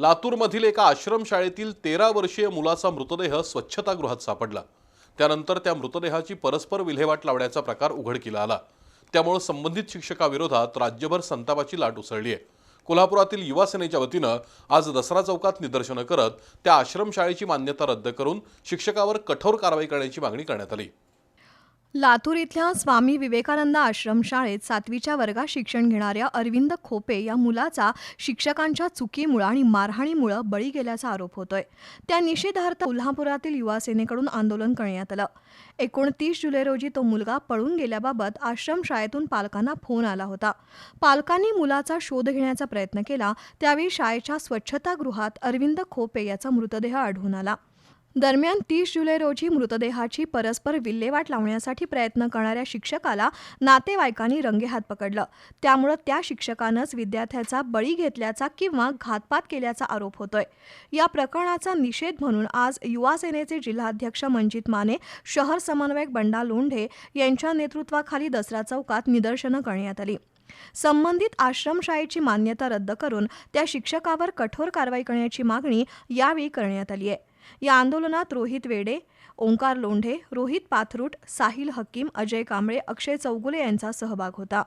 लातूरमधील एका आश्रमशाळेतील तेरा वर्षीय मुलाचा मृतदेह स्वच्छतागृहात सापडला. त्यानंतर त्या मृतदेहाची परस्पर विल्हेवाट लावण्याचा प्रकार उघडकीला आला. त्यामुळं संबंधित शिक्षकाविरोधात राज्यभर संतापाची लाट उसळली आहे. कोल्हापुरातील युवा सेनेच्या वतीनं आज दसरा चौकात निदर्शनं करत त्या आश्रमशाळेची मान्यता रद्द करून शिक्षकावर कठोर कारवाई करण्याची मागणी करण्यात आली. लातूर इथल्या स्वामी विवेकानंद आश्रमशाळेत सातवीच्या वर्गात शिक्षण घेणाऱ्या अरविंद खोपे या मुलाचा शिक्षकांच्या चुकीमुळं आणि मारहाणीमुळं बळी गेल्याचा आरोप होतोय. त्या निषेधार्थ कोल्हापुरातील युवा सेनेकडून आंदोलन करण्यात आलं. एकोणतीस जुलै रोजी तो मुलगा पळून गेल्याबाबत आश्रमशाळेतून पालकांना फोन आला होता. पालकांनी मुलाचा शोध घेण्याचा प्रयत्न केला त्यावेळी शाळेच्या स्वच्छतागृहात अरविंद खोपे याचा मृतदेह आढळून आला. दरम्यान तीस जुलै रोजी मृतदेहाची परस्पर विल्हेवाट लावण्यासाठी प्रयत्न करणाऱ्या शिक्षकाला नातेवाईकांनी रंगेहात पकडलं. त्यामुळं त्या शिक्षकानंच विद्यार्थ्याचा बळी घेतल्याचा किंवा घातपात केल्याचा आरोप होतोय. या प्रकरणाचा निषेध म्हणून आज युवा सेनेचे जिल्हाध्यक्ष मंजित माने शहर समन्वयक बंडा लोंढे यांच्या नेतृत्वाखाली दसरा चौकात निदर्शनं करण्यात आली. संबंधित आश्रमशाळेची मान्यता रद्द करून त्या शिक्षकावर कठोर कारवाई करण्याची मागणी यावेळी करण्यात आली आहे या आंदोलनात रोहित वेडे ओंकार लोंढे रोहित पाथरूट साहिल हकीम अजय कांबळे अक्षय चौगुले यांचा सहभाग होता.